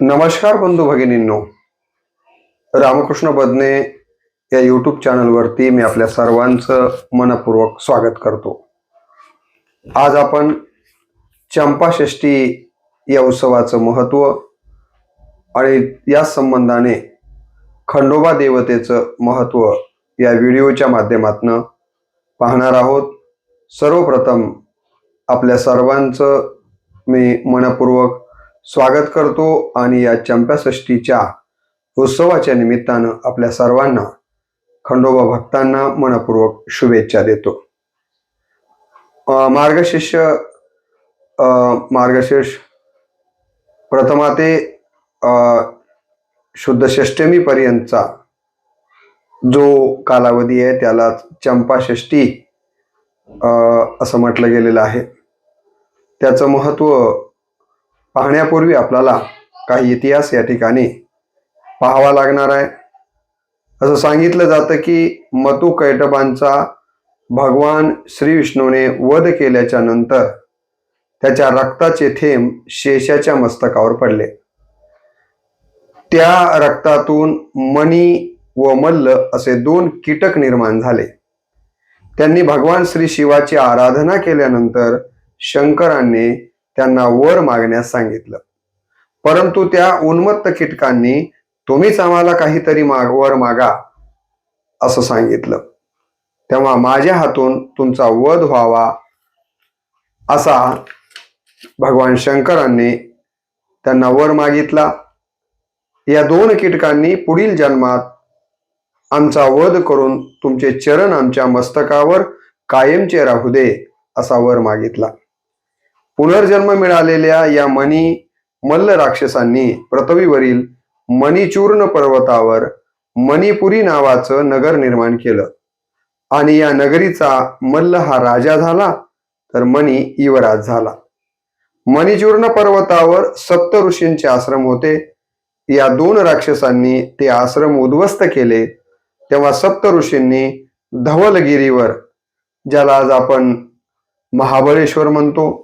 नमस्कार बंधू भगिनींनो. रामकृष्ण बदने या यूट्यूब चॅनलवरती मी आपल्या सर्वांचं मनपूर्वक स्वागत करतो. आज आपण चंपाषष्ठी या उत्सवाचं महत्त्व आणि या संबंधाने खंडोबा देवतेचं महत्त्व या व्हिडिओच्या माध्यमातून पाहणार आहोत. सर्वप्रथम आपल्या सर्वांचं मी मनपूर्वक स्वागत करतो आणि या चंपाषष्टीच्या उत्सवाच्या निमित्तानं आपल्या सर्वांना खंडोबा भक्तांना मनपूर्वक शुभेच्छा देतो. मार्गशिष्य मार्गशीर्ष मार्गशीर्ष प्रथमा ते शुद्ध षष्टमी पर्यंतचा जो कालावधी आहे त्याला चंपाषष्टी असं म्हटलं गेलेलं आहे. त्याचं महत्त्व पाहण्यापूर्वी आपल्याला काही इतिहास या ठिकाणी पाहावा लागणार आहे. असं सांगितलं जातं की मतू कैटबांचा भगवान श्री विष्णूने वध केल्याच्यानंतर त्याच्या रक्ताचे थेंब शेषाच्या मस्तकावर पडले. त्या रक्तातून मणी व मल्ल असे दोन कीटक निर्माण झाले. त्यांनी भगवान श्री शिवाची आराधना केल्यानंतर शंकरांनी त्यांना वर मागण्यास सांगितलं. परंतु त्या उन्मत्त कीटकांनी तुम्हीच आम्हाला काहीतरी माग वर मागा असं सांगितलं. तेव्हा माझ्या हातून तुमचा वध व्हावा असा भगवान शंकरांनी त्यांना वर मागितला. या दोन कीटकांनी पुढील जन्मात आमचा वध करून तुमचे चरण आमच्या मस्तकावर कायमचे राहू दे असा वर मागितला. पुनर्जन्म मिळालेल्या या मनी मल्ल राक्षसांनी पृथ्वीवरील मणिचूर्ण पर्वतावर मणिपुरी नावाचं नगर निर्माण केलं. आणि या नगरीचा मल्ल हा राजा झाला तर मणी युवराज झाला. मणिचूर्ण पर्वतावर सप्त ऋषींचे आश्रम होते. या दोन राक्षसांनी ते आश्रम उद्ध्वस्त केले. तेव्हा सप्त ऋषींनी धवलगिरीवर ज्याला आज आपण महाबळेश्वर म्हणतो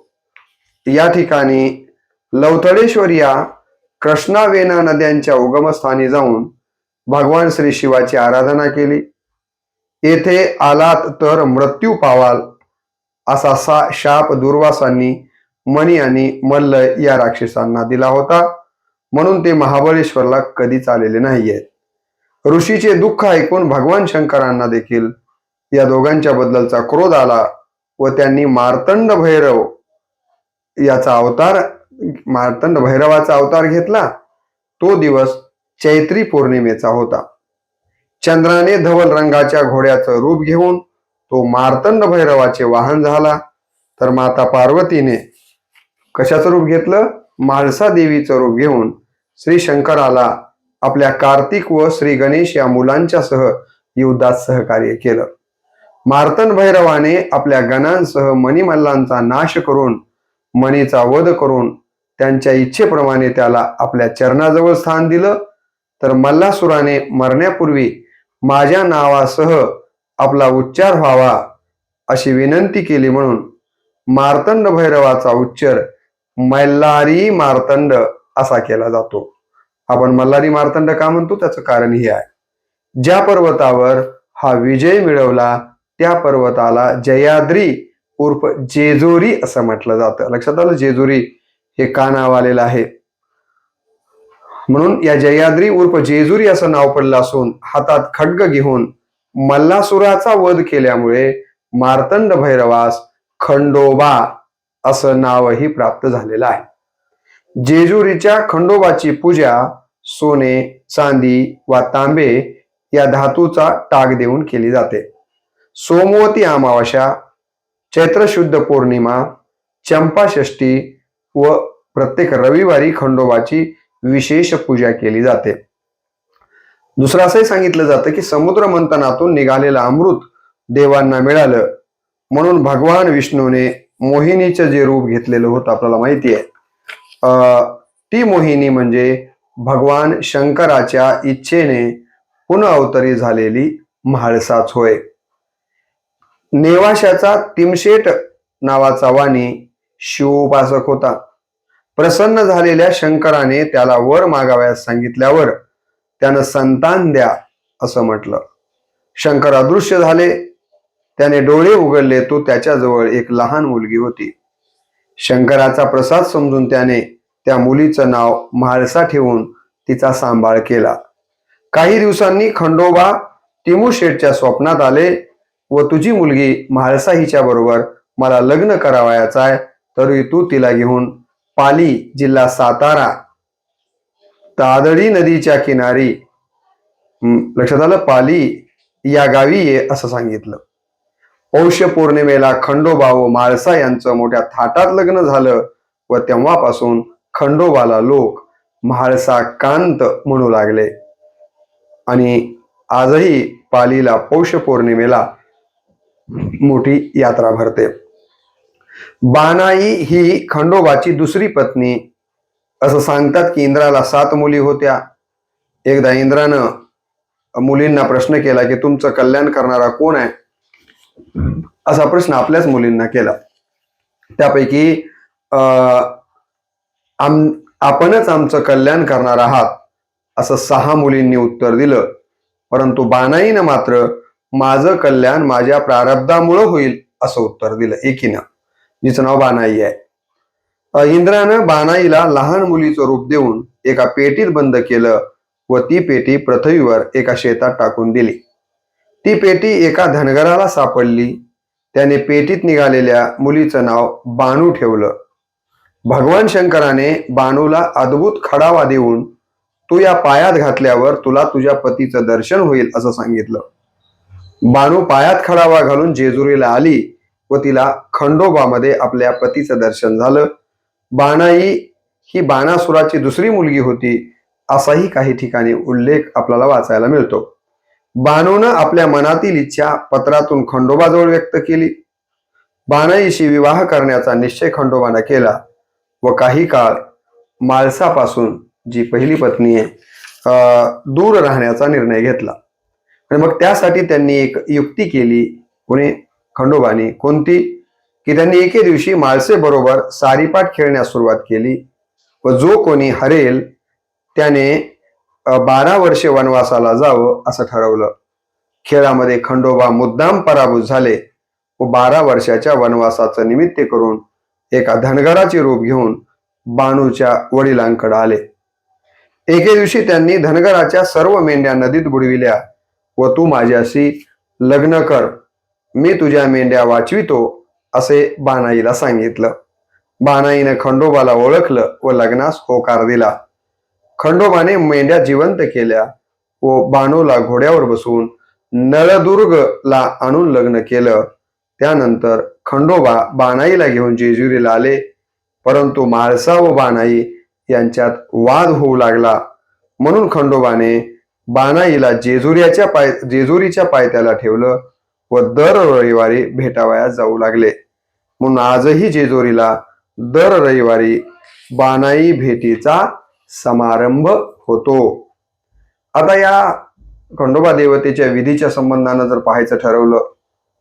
या ठिकाणी लवतडेश्वर या कृष्णा वेना नद्यांच्या उगमस्थानी जाऊन भगवान श्री शिवाची आराधना केली. येथे आलात तर मृत्यू पावाल असा सा शाप दुर्वासांनी मणी आणि मल्ल या राक्षसांना दिला होता. म्हणून ते महाबळेश्वरला कधीच आलेले नाहीयेत. ऋषीचे दुःख ऐकून भगवान शंकरांना देखील या दोघांच्या बद्दलचा क्रोध आला व त्यांनी मार्तंड भैरव याचा अवतार मार्तंड भैरवाचा अवतार घेतला. तो दिवस चैत्री पौर्णिमेचा होता. चंद्राने धवल रंगाच्या घोड्याचं रूप घेऊन तो मार्तंड भैरवाचे वाहन झाला. तर माता पार्वतीने कशाचं रूप घेतलं? म्हाळसा देवीचं रूप घेऊन श्री शंकराला आपल्या कार्तिक व श्री गणेश या मुलांच्या सह युद्धात सहकार्य केलं. मार्तन भैरवाने आपल्या गणांसह मणिमल्लांचा नाश करून मणीचा वध करून त्यांच्या इच्छेप्रमाणे त्याला आपल्या चरणाजवळ स्थान दिलं. तर मल्लासुराने मरण्यापूर्वी माझ्या नावासह आपला उच्चार व्हावा अशी विनंती केली म्हणून मार्तंड भैरवाचा उच्चार मल्लारी मार्तंड असा केला जातो. आपण मल्हारी मार्तंड का म्हणतो? त्याचं कारण हे आहे. ज्या पर्वतावर हा विजय मिळवला त्या पर्वताला जयाद्री उर्फ जेजुरी असं म्हटलं जातं. लक्षात आलं? जेजुरी हे का नाव आलेलं आहे? म्हणून या जयाद्री उर्फ जेजुरी असं नाव पडलं असून हातात खड्ग घेऊन मल्लासुराचा वध केल्यामुळे मार्तंड भैरवास खंडोबा असं नावही प्राप्त झालेलं आहे. जेजुरीच्या खंडोबाची पूजा सोने चांदी वा तांबे या धातूचा टाक देऊन केली जाते. सोमवती अमावस्या चैत्र शुद्ध पौर्णिमा चंपाषष्ठी व प्रत्येक रविवारी खंडोबाची विशेष पूजा केली जाते. दुसरं असंही सांगितलं जातं की समुद्र मंथनातून निघालेलं अमृत देवांना मिळालं. म्हणून भगवान विष्णूने मोहिनीचं जे रूप घेतलेलं होतं आपल्याला माहिती आहे. अं, ती मोहिनी म्हणजे भगवान शंकराच्या इच्छेने पुनः अवतरी झालेली म्हाळसाच होय. नेवाशाचा तिमशेट नावाचा वाणी शिवोपासक होता. प्रसन्न झालेल्या शंकराने त्याला वर मागावयास सांगितल्यावर त्यानं संतान द्या असं म्हटलं. शंकर अदृश्य झाले. त्याने डोळे उघडले. तो त्याच्याजवळ एक लहान मुलगी होती. शंकराचा प्रसाद समजून त्याने त्या मुलीचं नाव म्हाळसा ठेवून तिचा सांभाळ केला. काही दिवसांनी खंडोबा तिमुशेठच्या स्वप्नात आले. व तुझी मुलगी म्हाळसा हिच्या बरोबर मला लग्न करावयाचं आहे तरी तू तिला घेऊन पाली जिल्हा सातारा. तादडी नदीच्या किनारी. लक्षात आलं? पाली या गावी ये असं सांगितलं. पौष पौर्णिमेला खंडोबा व म्हाळसा यांचं मोठ्या थाटात लग्न झालं व तेव्हापासून खंडोबाला लोक म्हाळसा कांत म्हणू लागले. आणि आजही पालीला पौष पौर्णिमेला मोठी यात्रा भरते. बानाई ही खंडोबाची दुसरी पत्नी. असं सांगतात की इंद्राला सात मुली होत्या. एकदा इंद्रानं मुलींना प्रश्न केला की तुमचं कल्याण करणारा कोण आहे? असा प्रश्न आपल्याच मुलींना केला. त्यापैकी अं, आम आपणच आमचं कल्याण करणार आहात असं सहा मुलींनी उत्तर दिलं. परंतु बानाईनं मात्र माझं कल्याण माझ्या प्रारब्धामुळं होईल असं उत्तर दिलं एकीनं. जिचं नाव बानाई आहे. इंद्रानं बानाईला लहान मुलीचं रूप देऊन एका पेटीत बंद केलं व ती पेटी पृथ्वीवर एका शेतात टाकून दिली. ती पेटी एका धनगराला सापडली. त्याने पेटीत निघालेल्या मुलीचं नाव बाणू ठेवलं. भगवान शंकराने बाणूला अद्भुत खडावा देऊन तू या पायात घातल्यावर तुला तुझ्या पतीचं दर्शन होईल असं सांगितलं. बाणू पायात खडावा घालून जेजुरीला आली व तिला खंडोबामध्ये आपल्या पतीचं दर्शन झालं. बाणाई ही बाणासुराची दुसरी मुलगी होती असाही काही ठिकाणी उल्लेख आपल्याला वाचायला मिळतो. बाणूनं आपल्या मनातील इच्छा पत्रातून खंडोबाजवळ व्यक्त केली. बाणाईशी विवाह करण्याचा निश्चय खंडोबानं केला व काही काळ माळसापासून जी पहिली पत्नी आहे दूर राहण्याचा निर्णय घेतला. आणि मग त्यासाठी त्यांनी एक युक्ती केली कोणी खंडोबानी कोणती? की त्यांनी एके दिवशी माळसे बरोबर सारीपाट खेळण्यास सुरुवात केली व जो कोणी हरेल त्याने बारा वर्षे वनवासाला जावं असं ठरवलं. खेळामध्ये खंडोबा मुद्दाम पराभूत झाले व बारा वर्षाच्या वनवासाचं निमित्त करून एका धनगराचे रूप घेऊन बाणूच्या वडिलांकडे आले. एके दिवशी त्यांनी धनगराच्या सर्व मेंढ्या नदीत बुडविल्या. व तू माझ्याशी लग्न कर. मी तुझ्या मेंढ्या वाचवितो असे बानाईला सांगितलं. बानाईनं खंडोबाला ओळखलं व लग्नास होकार दिला. खंडोबाने मेंढ्या जिवंत केल्या व बाणूला घोड्यावर बसून नळदुर्गला आणून लग्न केलं. त्यानंतर खंडोबा बाणाईला घेऊन जेजुरीला आले. परंतु माळसा व बाणाई यांच्यात वाद होऊ लागला. म्हणून खंडोबाने बाणाईला जेजुरीच्या पाय जेजुरीच्या पायथ्याला ठेवलं व दर रविवारी भेटावयास जाऊ लागले. म्हणून आजही जेजुरीला दर रविवारी बाणाई भेटीचा समारंभ होतो. आता या खंडोबा देवतेच्या विधीच्या संबंधानं जर पाहायचं ठरवलं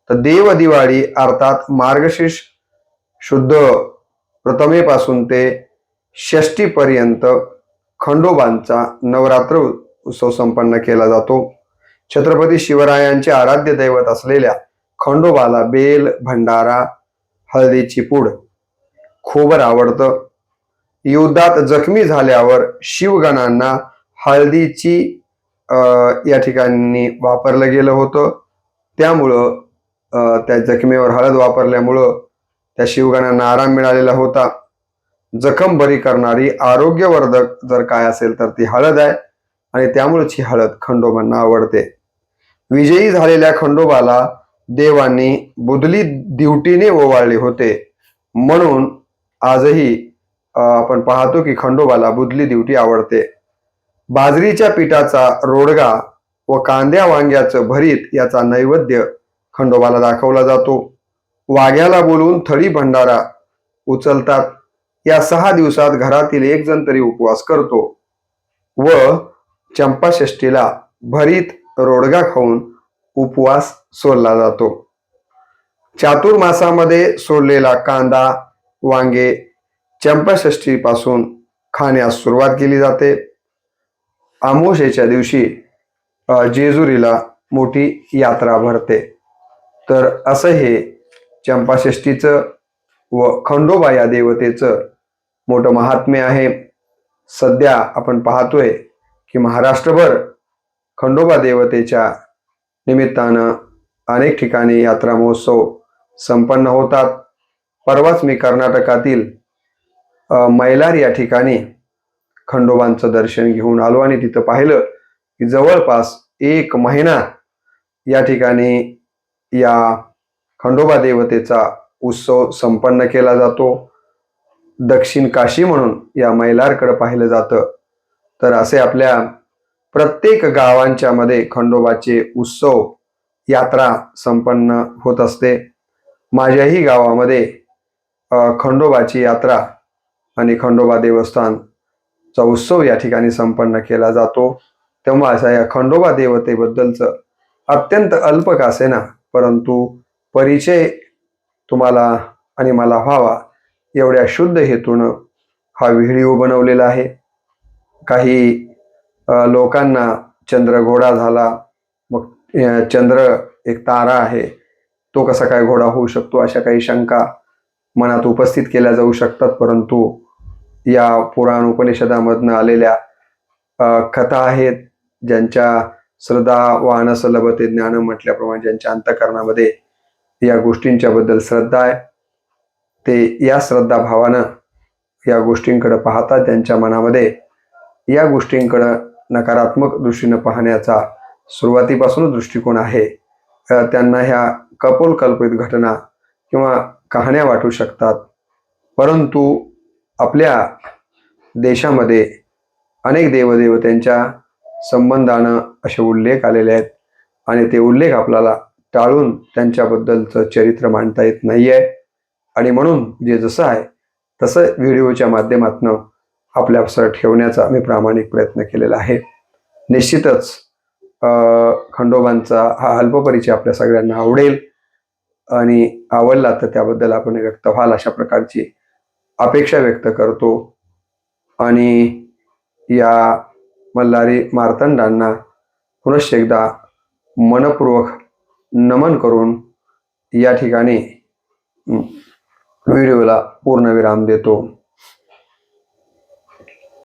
तर देव दिवाळी अर्थात मार्गशीर्ष शुद्ध प्रथमेपासून ते षष्टीपर्यंत खंडोबांचा नवरात्र उत्सव संपन्न केला जातो. छत्रपती शिवरायांचे आराध्य दैवत असलेल्या खंडोबाला बेल भंडारा हळदीची पूड खोबर आवडतं. युद्धात जखमी झाल्यावर शिवगणांना हळदीची अं, या ठिकाणी वापरलं गेलं होतं. त्यामुळं त्या जखमेवर हळद वापरल्यामुळं त्या शिवगणांना आराम मिळालेला होता. जखम बरी करणारी आरोग्यवर्धक जर काय असेल तर ती हळद आहे. आणि त्यामुळेच ही हळद खंडोबांना आवडते. विजयी झालेल्या खंडोबाला देवांनी बुदली दिवटीने ओवाळले होते. म्हणून आजही आपण पाहतो की खंडोबाला बुदली दिवटी आवडते. बाजरीच्या पिठाचा रोडगा व कांद्या वांग्याचं भरीत याचा नैवेद्य खंडोबाला दाखवला जातो. वाघ्याला बोलून थळी भंडारा उचलतात. या सहा दिवसात घरातील एक जण तरी उपवास करतो. व चंपाषष्टीला भरीत रोडगा खाऊन उपवास सोडला जातो. चातुर्मासामध्ये सोडलेला कांदा वांगे चंपाषष्ठीपासून खाण्यास सुरुवात केली जाते. आमोशेच्या दिवशी जेजुरीला मोठी यात्रा भरते. तर असं हे चंपाषष्ठीचं व खंडोबा या देवतेचं मोठं महात्म्य आहे. सध्या आपण पाहतोय की महाराष्ट्रभर खंडोबा देवतेच्या निमित्तानं अनेक ठिकाणी यात्रा महोत्सव संपन्न होतात. परवाच मी कर्नाटकातील मैलार या ठिकाणी खंडोबांचं दर्शन घेऊन आलो आणि तिथं पाहिलं की जवळपास एक महिना या ठिकाणी या खंडोबा देवतेचा उत्सव संपन्न केला जातो. दक्षिण काशी म्हणून या मैलारकडे पाहिलं जातं. तर असे आपल्या प्रत्येक गावांच्या मध्ये खंडोबाचे उत्सव यात्रा संपन्न होत असते. माझ्याही गावामध्ये खंडोबाची यात्रा आणि खंडोबा देवस्थानचा उत्सव या ठिकाणी संपन्न केला जातो. तेव्हा अशा या खंडोबा देवतेबद्दलचं अत्यंत अल्प का असेना परंतु परिचय तुम्हाला आणि मला व्हावा एवढ्या शुद्ध हेतूनं हा व्हिडिओ बनवलेला आहे. काही लोकांना चंद्र घोडा झाला मग चंद्र एक तारा आहे तो कसा काय घोडा होऊ शकतो अशा काही शंका मनात उपस्थित केल्या जाऊ शकतात. परंतु या पुराण उपनिषदामधनं आलेल्या कथा आहेत ज्यांच्या श्रद्धा वानस लभते ज्ञान म्हटल्याप्रमाणे ज्यांच्या अंतकरणामध्ये या गोष्टींच्या बद्दल श्रद्धा आहे ते या श्रद्धा भावानं या गोष्टींकडे पाहतात त्यांच्या मनामध्ये या गोष्टींकडं नकारात्मक दृष्टीनं पाहण्याचा सुरुवातीपासूनच दृष्टिकोन आहे. त्यांना ह्या कपोल कल्पित घटना किंवा कहाण्या वाटू शकतात. परंतु आपल्या देशामध्ये अनेक देवदेवतेंच्या संबंधानं असे उल्लेख आलेले आहेत. आणि ते उल्लेख आपल्याला टाळून त्यांच्याबद्दलचं चरित्र मांडता येत नाही आहे आणि म्हणून जे जसं आहे तसं व्हिडिओच्या माध्यमातून आपल्यासर ठेवण्याचा मी प्रामाणिक प्रयत्न केलेला आहे. निश्चितच खंडोबांचा हा अल्पपरिचय आपल्या सगळ्यांना आवडेल आणि आवडला तर त्याबद्दल आपण व्यक्त व्हाल अशा प्रकारची अपेक्षा व्यक्त करतो. आणि या मल्हारी मार्तंडांना पुनश्च एकदा मनपूर्वक नमन करून या ठिकाणी हं, व्हिडिओला पूर्णविराम देतो.